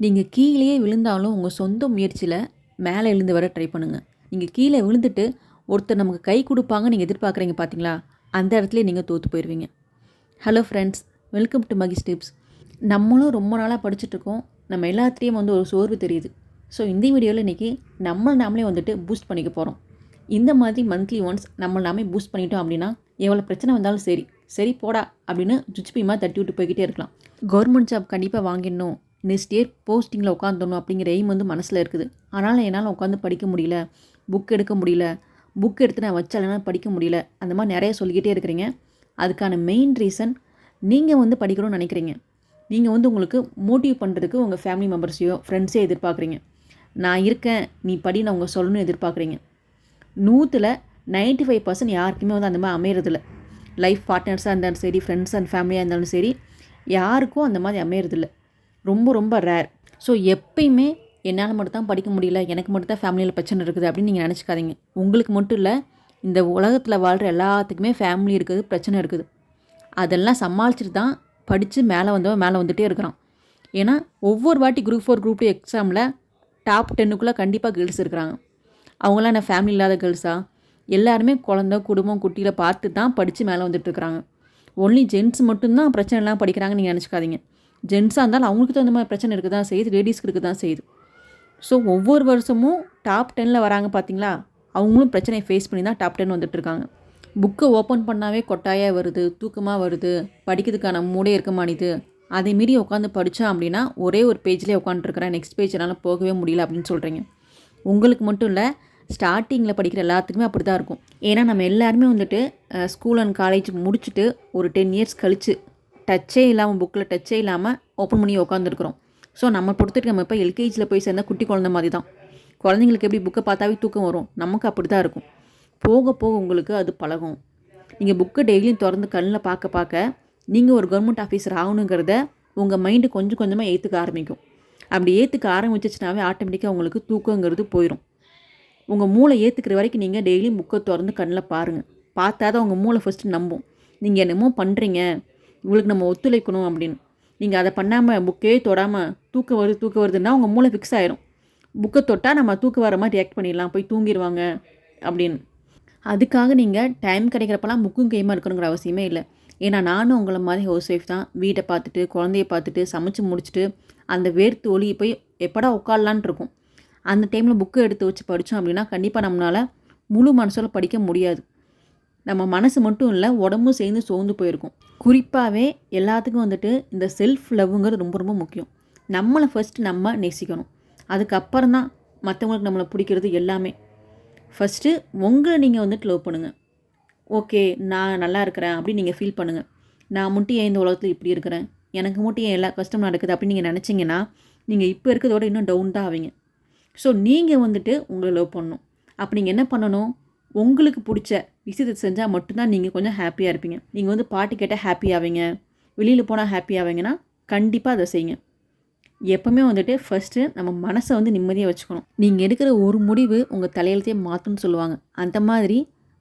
நீங்கள் கீழேயே விழுந்தாலும் உங்கள் சொந்த முயற்சியில் மேலே எழுந்து வர ட்ரை பண்ணுங்கள் நீங்கள் கீழே விழுந்துட்டு ஒருத்தர் நமக்கு கை கொடுப்பாங்க நீங்கள் எதிர்பார்க்குறீங்க பார்த்தீங்களா அந்த இடத்துல நீங்கள் தோற்று போயிடுவீங்க hello friends welcome to Mahi's tips நம்மளும் ரொம்ப நாளாக படிச்சுட்ருக்கோம் நம்ம எல்லாத்துலேயும் வந்து ஒரு சோர்வு தெரியுது. ஸோ இந்த வீடியோவில் இன்றைக்கி நம்ம நாமளே வந்துட்டு பூஸ்ட் பண்ணிக்க போகிறோம் இந்த மாதிரி மந்த்லி ஒன்ஸ் நம்ம நாமே பூஸ்ட் பண்ணிட்டோம் அப்படின்னா எவ்வளோ பிரச்சனை வந்தாலும் சரி. சரி போடா அப்படின்னு சுச்சுப்பியமாக தட்டி விட்டு போய்கிட்டே இருக்கலாம். கவர்மெண்ட் ஜாப் கண்டிப்பாக வாங்கிடணும். நெக்ஸ்ட் இயர் போஸ்டிங்கில் உட்காந்துடணும் அப்படிங்கிற எய்ம் வந்து மனசில் இருக்குது. ஆனால் என்னால் உட்காந்து படிக்க முடியல. புக் எடுக்க முடியல. புக் எடுத்து நான் வச்சாலனா படிக்க முடியல. அந்த மாதிரி நிறைய சொல்லிக்கிட்டே இருக்கிறீங்க. அதுக்கான மெயின் ரீசன் நீங்கள் வந்து படிக்கணும்னு நினைக்கிறீங்க. நீங்கள் வந்து உங்களுக்கு மோட்டிவ் பண்ணுறதுக்கு உங்கள் ஃபேமிலி மெம்பர்ஸையோ ஃப்ரெண்ட்ஸையோ எதிர்பார்க்குறீங்க. நான் இருக்கேன் நீ படி நான் உங்கள் சொல்லணும்னு எதிர்பார்க்குறீங்க. நூற்றில் நைன்ட்டி ஃபைவ் பர்சன்ட் யாருக்குமே வந்து அந்த மாதிரி அமையறதில்ல. லைஃப் பார்ட்னர்ஸாக இருந்தாலும் சரி ஃப்ரெண்ட்ஸ் அண்ட் ஃபேமிலியாக இருந்தாலும் சரி யாருக்கும் அந்த மாதிரி அமையறதில்ல. ரொம்ப ரொம்ப ரேர் ஸோ எப்பயுமே என்னால் மட்டும் தான் படிக்க முடியல எனக்கு மட்டும் தான் ஃபேமிலியில் பிரச்சனை இருக்குது அப்படின்னு நீங்கள் நினச்சிக்காதீங்க. உங்களுக்கு மட்டும் இல்லை இந்த உலகத்தில் வாழ்கிற எல்லாத்துக்குமே ஃபேமிலி இருக்குது பிரச்சனை இருக்குது. அதெல்லாம் சமாளிச்சுட்டு தான் படித்து மேலே வந்தவன் மேலே வந்துகிட்டே இருக்கிறான். ஏன்னா ஒவ்வொரு வாட்டி குரூப் ஃபோர் குரூப் டூ எக்ஸாமில் டாப் டென்னுக்குள்ளே கண்டிப்பாக கேர்ள்ஸ் இருக்கிறாங்க. அவங்களாம் என்ன ஃபேமிலி இல்லாத கேர்ள்ஸா எல்லாருமே குழந்த குடும்பம் குட்டியில் பார்த்து தான் படித்து மேலே வந்துட்டுருக்குறாங்க ஒன்லி ஜென்ட்ஸ் மட்டும்தான் பிரச்சனை எல்லாம் படிக்கிறாங்கன்னு நீங்கள் நினச்சிக்காதீங்க. ஜென்ஸாக இருந்தாலும் அவங்களுக்கு தகுந்த மாதிரி பிரச்சனை இருக்க தான் செய்யுது லேடிஸ்க்கு இருக்க தான் செய்யுது. ஸோ ஒவ்வொரு வருஷமும் டாப் டெனில் வராங்க பார்த்தீங்களா அவங்களும் பிரச்சனையை ஃபேஸ் பண்ணி தான் டாப் டென் வந்துட்டுருக்காங்க புக்கை ஓப்பன் பண்ணாவே கொட்டாயாக வருது தூக்கமாக வருது படிக்கிறதுக்கான மூடே இருக்க மாட்டேது அதை மீறி உட்காந்து படித்தோம் அப்படின்னா ஒரே ஒரு பேஜ்லேயே உட்காந்துருக்குறேன் நெக்ஸ்ட் பேஜ் என்னால் போகவே முடியல அப்படின்னு சொல்கிறீங்க உங்களுக்கு மட்டும் இல்லை ஸ்டார்டிங்கில் படிக்கிற எல்லாத்துக்குமே அப்படி தான் இருக்கும். ஏன்னா நம்ம எல்லாருமே வந்துட்டு ஸ்கூல் அண்ட் காலேஜ் முடிச்சுட்டு ஒரு டென் இயர்ஸ் கழித்து டச்சே இல்லாமல் புக்கில் டச்சே இல்லாமல் ஓப்பன் பண்ணி உட்காந்துருக்குறோம் ஸோ நம்ம பொறுத்துட்டு நம்ம இப்போ எல்கேஜியில் போய் சேர்ந்தால் குட்டி குழந்த மாதிரி தான். குழந்தைங்களுக்கு எப்படி புக்கை பார்த்தாவே தூக்கம் வரும். நமக்கு அப்படி தான் இருக்கும். போக போக உங்களுக்கு அது பழகும். நீங்கள் புக்கை டெய்லியும் திறந்து கண்ணில் பார்க்க பார்க்க நீங்கள் ஒரு கவர்மெண்ட் ஆஃபீஸர் ஆகணுங்கிறத உங்கள் மைண்டு கொஞ்சம் கொஞ்சமாக ஏற்றுக்க ஆரம்பிக்கும். அப்படி ஏற்றுக்க ஆரம்பிச்சிச்சுனாவே ஆட்டோமேட்டிக்காக உங்களுக்கு தூக்கங்கிறது போயிடும் உங்கள் மூளை ஏற்றுக்கிற வரைக்கும் நீங்கள் டெய்லியும் புக்கை திறந்து கண்ணில் பாருங்கள் பார்த்தா தான் உங்கள் மூளை ஃபஸ்ட்டு நம்பும். நீங்கள் என்னமோ பண்ணுறீங்க இவளுக்கு நம்ம ஒத்துழைக்கணும் அப்படின்னு. நீங்கள் அதை பண்ணாமல் புக்கே தொடாமல் தூக்கம் வருது தூக்க வருதுன்னா உங்கள் மூளை ஃபிக்ஸ் ஆயிரும். புக்கை தொட்டால் நம்ம தூக்க வர மாதிரி ரியாக்ட் பண்ணிடலாம். போய் தூங்கிடுவாங்க அப்படின்னு. அதுக்காக நீங்கள் டைம் கிடைக்கிறப்பெல்லாம் புக்கும் கேமாக இருக்கணுங்கிற அவசியமே இல்லை. ஏன்னா நானும் உங்களை மாதிரி ஹவுஸ் ஒய்ஃப் தான். வீட்டை பார்த்துட்டு குழந்தைய பார்த்துட்டு சமைச்சு முடிச்சுட்டு அந்த வேர்த்து ஒளி போய் எப்படா உட்காரலான் இருக்கும். அந்த டைமில் புக்கு எடுத்து வச்சு படித்தோம் அப்படின்னா கண்டிப்பாக நம்மளால் முழு மனசால் படிக்க முடியாது. நம்ம மனசு மட்டும் இல்லை உடம்பும் சேர்ந்து சோர்ந்து போயிருக்கும். குறிப்பாகவே எல்லாத்துக்கும் வந்துட்டு இந்த செல்ஃப் லவ்ங்கிறது ரொம்ப ரொம்ப முக்கியம். நம்மளை ஃபஸ்ட்டு நம்ம நேசிக்கணும். அதுக்கப்புறம் தான் மற்றவங்களுக்கு நம்மளை பிடிக்கிறது எல்லாமே. ஃபஸ்ட்டு உங்களை நீங்கள் வந்துட்டு லவ் பண்ணுங்கள் ஓகே நான் நல்லா இருக்கிறேன் அப்படின்னு நீங்கள் ஃபீல் பண்ணுங்கள் நான் மட்டும் ஏன் இந்த உலகத்தில் இப்படி இருக்கிறேன்? எனக்கு மட்டும் ஏன் எல்லா கஷ்டம் நடக்குது அப்படின்னு நீங்கள் நினச்சிங்கன்னா நீங்கள் இப்போ இருக்கிறதோட இன்னும் டவுன் தான் ஆவீங்க. ஸோ நீங்கள் வந்துட்டு உங்களை லவ் பண்ணணும். அப்போ நீங்கள் என்ன பண்ணணும்? உங்களுக்கு பிடிச்ச விஷயத்தை செஞ்சால் மட்டும்தான் நீங்கள் கொஞ்சம் ஹாப்பியாக இருப்பீங்க. நீங்கள் வந்து பாட்டு கேட்டால் ஹாப்பி ஆவீங்க. வெளியில் போனால் ஹாப்பி ஆவீங்கன்னா கண்டிப்பாக அதை செய்யுங்க. எப்போவுமே வந்துட்டு ஃபஸ்ட்டு நம்ம மனசை வந்து நிம்மதியாக வச்சுக்கணும். நீங்கள் எடுக்கிற ஒரு முடிவு உங்கள் தலையெழுத்தையே மாற்றணும்னு சொல்லுவாங்க. அந்த மாதிரி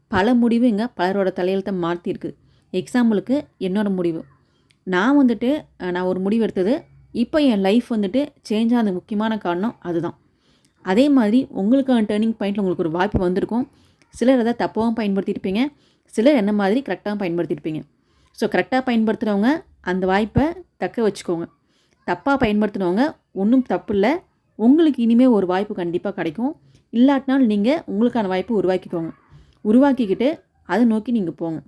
பல முடிவு இங்கே பலரோட தலையெழுத்தை மாற்றிருக்கு எக்ஸாம்பிளுக்கு என்னோடய முடிவு. நான் வந்துட்டு நான் ஒரு முடிவு எடுத்தது இப்போ என் லைஃப் வந்துட்டு சேஞ்ச் ஆனது முக்கியமான காரணம் அதுதான். அதே மாதிரி உங்களுக்கான டேர்னிங் பாயிண்டில் உங்களுக்கு ஒரு வாய்ப்பு வந்திருக்கும். சிலர் அதை தப்பாகவும் பயன்படுத்தியிருப்பீங்க சிலர் என்ன மாதிரி கரெக்டாகவும் பயன்படுத்தியிருப்பீங்க. ஸோ கரெக்டாக பயன்படுத்துகிறவங்க அந்த வாய்ப்பை தக்க வச்சுக்கோங்க. தப்பாக பயன்படுத்தினவங்க ஒன்றும் தப்பு இல்லை. உங்களுக்கு இனிமேல் ஒரு வாய்ப்பு கண்டிப்பாக கிடைக்கும். இல்லாட்டினால் நீங்கள் உங்களுக்கான வாய்ப்பு உருவாக்கிக்கோங்க. உருவாக்கிக்கிட்டு அதை நோக்கி நீங்கள் போங்க.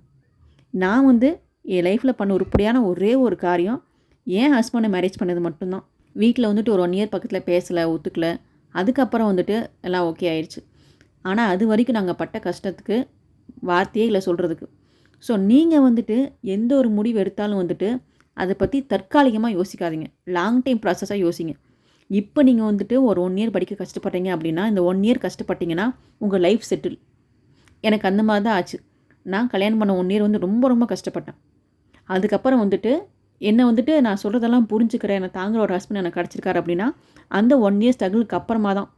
நான் வந்து என் லைஃப்பில் பண்ண உருப்படியான ஒரே ஒரு காரியம் ஏன் ஹஸ்பண்டை மேரேஜ் பண்ணது மட்டும்தான். வீட்டில் வந்துட்டு ஒரு ஒன் இயர் பக்கத்தில் பேசலை ஒத்துக்கலை. அதுக்கப்புறம் வந்துட்டு எல்லாம் ஓகே ஆயிடுச்சு. ஆனால் அது வரைக்கும் நாங்கள் பட்ட கஷ்டத்துக்கு வார்த்தையே இல்லை சொல்கிறதுக்கு ஸோ நீங்கள் வந்துட்டு எந்த ஒரு முடிவு எடுத்தாலும் வந்துட்டு அதை பற்றி தற்காலிகமாக யோசிக்காதீங்க. லாங் டைம் ப்ராசஸாக யோசிங்க. இப்போ நீங்கள் வந்துட்டு ஒரு ஒன் இயர் படிக்க கஷ்டப்பட்டீங்க அப்படின்னா இந்த ஒன் இயர் கஷ்டப்பட்டீங்கன்னா உங்கள் லைஃப் செட்டில் எனக்கு அந்த மாதிரி தான் ஆச்சு. நான் கல்யாணம் பண்ண ஒன் இயர் வந்து ரொம்ப ரொம்ப கஷ்டப்பட்டேன். அதுக்கப்புறம் வந்துட்டு என்னை வந்துட்டு நான் சொல்கிறதெல்லாம் புரிஞ்சுக்கிறேன். என்னை தாங்குற ஒரு ஹஸ்பண்ட் எனக்கு கிடச்சிருக்காரு அப்படின்னா அந்த ஒன் இயர் ஸ்ட்ரகிளுக்கு அப்புறமா தான்.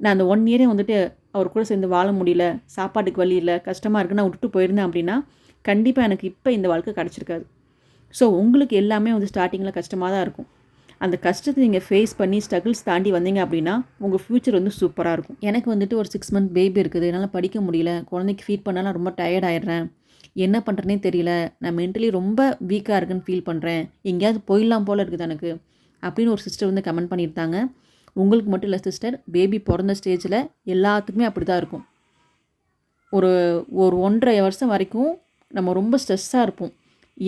நான் அந்த ஒன் இயரே வந்துட்டு அவர் கூட சேர்ந்து வாழ முடியல சாப்பாட்டுக்கு வழி இல்லை கஷ்டமாக இருக்குன்னு நான் விட்டுட்டு போயிருந்தேன் அப்படின்னா கண்டிப்பாக எனக்கு இப்போ இந்த வாழ்க்கை கிடச்சிருக்காது. ஸோ உங்களுக்கு எல்லாமே வந்து ஸ்டார்டிங்கில் கஷ்டமாக தான் இருக்கும். அந்த கஷ்டத்தை நீங்கள் ஃபேஸ் பண்ணி ஸ்ட்ரகிள்ஸ் தாண்டி வந்தீங்க அப்படின்னா உங்கள் ஃப்யூச்சர் வந்து சூப்பராக இருக்கும். எனக்கு வந்துட்டு ஒரு சிக்ஸ் மந்த் பேபி இருக்குது என்னால் படிக்க முடியல குழந்தைக்கு ஃபீட் பண்ணால் நான் ரொம்ப டயர்ட் ஆயிடுறேன். என்ன பண்ணுறேனே தெரியல நான் மென்டலி ரொம்ப வீக்காக இருக்குன்னு ஃபீல் பண்ணுறேன் எங்கேயாவது போயிடலாம் போல் இருக்குது எனக்கு அப்படின்னு ஒரு சிஸ்டர் வந்து கமெண்ட் பண்ணியிருந்தாங்க. உங்களுக்கு மட்டும் இல்லை சிஸ்டர் பேபி பிறந்த ஸ்டேஜில் எல்லாத்துக்குமே அப்படி தான் இருக்கும். ஒரு ஒரு ஒன்றரை வருஷம் வரைக்கும் நம்ம ரொம்ப ஸ்ட்ரெஸ்ஸாக இருப்போம்.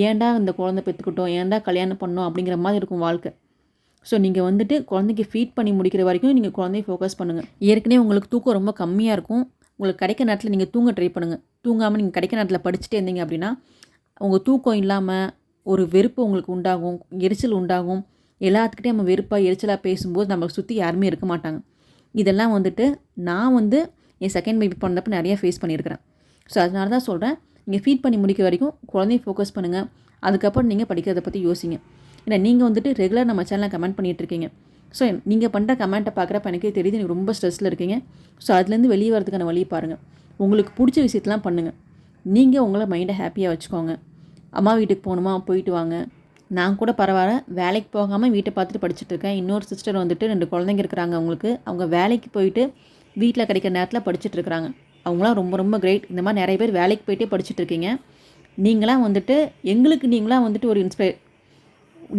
ஏன்டா இந்த குழந்தை பெற்றுக்கிட்டோம் ஏன்டா கல்யாணம் பண்ணோம்? அப்படிங்கிற மாதிரி இருக்கும் வாழ்க்கை. ஸோ நீங்கள் வந்துட்டு குழந்தைக்கு ஃபீட் பண்ணி முடிக்கிற வரைக்கும் நீங்கள் குழந்தைய ஃபோக்கஸ் பண்ணுங்கள் ஏற்கனவே உங்களுக்கு தூக்கம் ரொம்ப கம்மியாக இருக்கும். உங்களுக்கு கிடைக்க நேரத்தில் நீங்கள் தூங்க ட்ரை பண்ணுங்கள் தூங்காமல் நீங்கள் கிடைக்க நேரத்தில் படிச்சுட்டே இருந்தீங்க அப்படின்னா உங்கள் தூக்கம் இல்லாமல் ஒரு வெறுப்பு உங்களுக்கு உண்டாகும் எரிச்சல் உண்டாகும். எல்லாத்துக்கிட்டையும் நம்ம வெறுப்பாக எரிச்சலாக பேசும்போது நம்மளை சுற்றி யாருமே இருக்க மாட்டாங்க. இதெல்லாம் வந்துட்டு நான் வந்து என் செகண்ட் பேபி பண்ணப்போ நிறையா ஃபேஸ் பண்ணியிருக்கிறேன். ஸோ அதனால தான் சொல்கிறேன் நீங்கள் ஃபீட் பண்ணி முடிக்கிற வரைக்கும் குழந்தைய ஃபோக்கஸ் பண்ணுங்கள் அதுக்கப்புறம் நீங்கள் படிக்கிறத பற்றி யோசிங்க. ஏன்னா நீங்கள் வந்துட்டு ரெகுலர் நம்ம சேனலில் கமெண்ட் பண்ணிகிட்டு இருக்கீங்க. ஸோ நீங்கள் பண்ணுற கமெண்ட்டை பார்க்குறப்ப எனக்கே தெரியுது நீங்கள் ரொம்ப ஸ்ட்ரெஸ்ஸில் இருக்கீங்க. ஸோ அதுலேருந்து வெளியே வரதுக்கான வழியை பாருங்கள் உங்களுக்கு பிடிச்ச விஷயத்தெலாம் பண்ணுங்கள் நீங்கள் உங்களை மைண்டை ஹாப்பியாக வச்சுக்கோங்க. அம்மா வீட்டுக்கு போகணுமா? போயிட்டு வாங்க. நான் கூட பரவாயில்ல. வேலைக்கு போகாமல் வீட்டை பார்த்துட்டு படிச்சுட்டு இருக்கேன். இன்னொரு சிஸ்டர் வந்துட்டு ரெண்டு குழந்தைங்க இருக்கிறாங்க அவங்களுக்கு. அவங்க வேலைக்கு போயிட்டு வீட்டில் கிடைக்கிற நேரத்தில் படிச்சுட்டு இருக்கிறாங்க. அவங்களாம் ரொம்ப ரொம்ப கிரேட் இந்த மாதிரி நிறைய பேர் வேலைக்கு போயிட்டே படிச்சுட்டு இருக்கீங்க. நீங்களாம் வந்துட்டு எங்களுக்கு நீங்களாம் வந்துட்டு ஒரு இன்ஸ்பயர்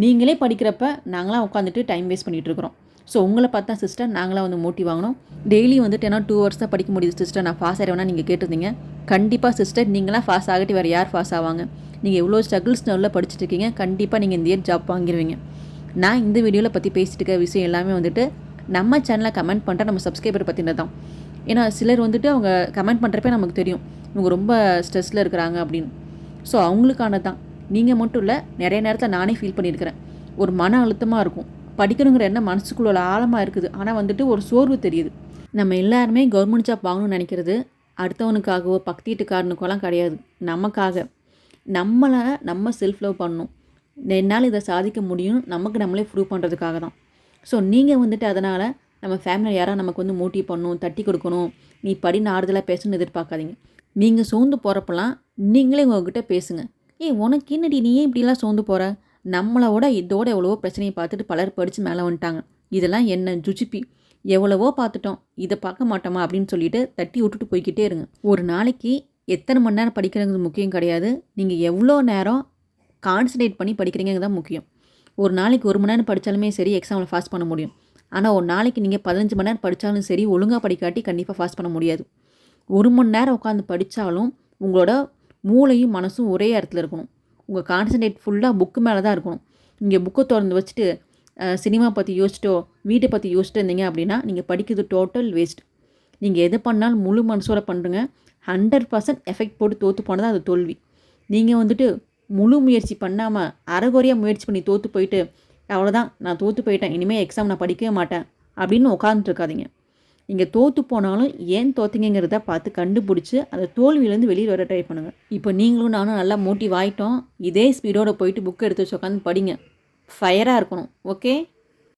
நீங்களே படிக்கிறப்ப நாங்களாம் உட்காந்துட்டு டைம் வேஸ்ட் பண்ணிகிட்டு இருக்கிறோம். ஸோ உங்களை பார்த்தா சிஸ்டர் நாங்களாம் வந்து மோட்டிவ் வாங்கணும். டெய்லி வந்துட்டு ஏன்னா டூ ஹவர்ஸ் தான் படிக்க முடியுது சிஸ்டர் நான் பாஸ் ஆகிறேன்னா நீங்கள் கேட்டிருந்தீங்க. கண்டிப்பாக சிஸ்டர் நீங்களாம் பாஸ் ஆகிட்டு வேறு யார் பாஸ் ஆவாங்க? நீங்கள் எவ்வளோ ஸ்ட்ரகிள்ஸ் நல்லா படிச்சுட்டு இருக்கீங்க. கண்டிப்பாக நீங்கள் இந்த இயர் ஜாப் வாங்கிடுவீங்க நான் இந்த வீடியோவில் பற்றி பேசிட்டு இருக்க விஷயம் எல்லாமே வந்துட்டு நம்ம சேனலில் கமெண்ட் பண்ணுற நம்ம சப்ஸ்கிரைபர் பற்றினது தான். ஏன்னா சிலர் வந்துட்டு அவங்க கமெண்ட் பண்ணுறப்ப நமக்கு தெரியும் இவங்க ரொம்ப ஸ்ட்ரெஸ்ஸில் இருக்கிறாங்க அப்படின்னு. ஸோ அவங்களுக்கான தான் நீங்கள் மட்டும் இல்லை நிறைய நேரத்தில் நானே ஃபீல் பண்ணியிருக்கிறேன். ஒரு மன அழுத்தமாக இருக்கும். படிக்கணுங்கிற எண்ணம் மனசுக்குள்ள ஆழமாக இருக்குது. ஆனால் வந்துட்டு ஒரு சோர்வு தெரியுது. நம்ம எல்லாருமே கவர்மெண்ட் ஜாப் வாங்கணும்னு நினைக்கிறது அடுத்தவனுக்காகவோ பக்தீட்டுக்காரனுக்கோலாம் கிடையாது. நமக்காக. நம்மளை நம்ம செல்ஃப் லவ் பண்ணணும் என்னால் இதை சாதிக்க முடியும் நமக்கு நம்மளே ப்ரூவ் பண்ணுறதுக்காக தான். ஸோ நீங்கள் வந்துட்டு அதனால் நம்ம ஃபேமிலியில் யாராவது நமக்கு வந்து மோட்டிவ் பண்ணணும் தட்டி கொடுக்கணும் நீ படின்னு ஆறுதலாக பேசணும்னு எதிர்பார்க்காதீங்க. நீங்கள் சோர்ந்து போகிறப்பெல்லாம் நீங்களே உங்ககிட்ட பேசுங்க. ஏய் உனக்கு என்னடி நீ ஏன் இப்படிலாம் சோர்ந்து போகிற நம்மளோட இதோட எவ்வளவோ பிரச்சனையை பார்த்துட்டு பலர் படித்து மேலே வந்துட்டாங்க. இதெல்லாம் என்ன ஜுஜிப்பி? எவ்வளவோ பார்த்துட்டோம். இதை பார்க்க மாட்டோமா அப்படின்னு சொல்லிட்டு தட்டி விட்டுட்டு போய்கிட்டே இருங்க. ஒரு நாளைக்கு எத்தனை மணி நேரம் படிக்கிறது முக்கியம் கிடையாது. நீங்கள் எவ்வளோ நேரம் கான்சன்ட்ரேட் பண்ணி படிக்கிறீங்க தான் முக்கியம். ஒரு நாளைக்கு ஒரு மணி நேரம் படித்தாலுமே சரி எக்ஸாமில் பாஸ் பண்ண முடியும். ஆனால் ஒரு நாளைக்கு நீங்கள் பதினஞ்சு மணி நேரம் படித்தாலும் சரி ஒழுங்காக படிக்காட்டி கண்டிப்பாக பாஸ் பண்ண முடியாது. ஒரு மணி நேரம் உட்காந்து படித்தாலும் உங்களோட மூளையும் மனசும் ஒரே இடத்துல இருக்கணும். உங்கள் கான்சன்ட்ரேட் ஃபுல்லாக புக்கு மேலே தான் இருக்கணும். நீங்கள் புக்கை திறந்து வச்சுட்டு சினிமா பற்றி யோசிச்சிட்டோ வீட்டை பற்றி யோசிச்சுட்டு இருந்தீங்க அப்படின்னா நீங்கள் படிக்கிறது டோட்டல் வேஸ்ட் நீங்கள் எது பண்ணாலும் முழு மனசோட பண்ணுறங்க ஹண்ட்ரட் பர்சன்ட் எஃபெக்ட் போட்டு தோற்று போனது அது தோல்வி. நீங்கள் வந்துட்டு முழு முயற்சி பண்ணாமல் அறகுறையாக முயற்சி பண்ணி தோற்று போயிட்டு அவ்வளோதான் நான் தோற்று போயிட்டேன் இனிமேல் எக்ஸாம் நான் படிக்கவே மாட்டேன் அப்படின்னு உட்காந்துருக்காதீங்க நீங்கள் தோற்று போனாலும் ஏன் தோற்றுங்கிறத பார்த்து கண்டுபிடிச்சி அந்த தோல்வியிலேருந்து வெளியில் வர ட்ரை பண்ணுங்கள் இப்போ நீங்களும் நானும் நல்லா மோட்டிவ் ஆகிட்டோம் இதே ஸ்பீடோடு போயிட்டு புக் எடுத்து வச்சு உட்காந்து படிங்க. ஃபயராக இருக்கணும் ஓகே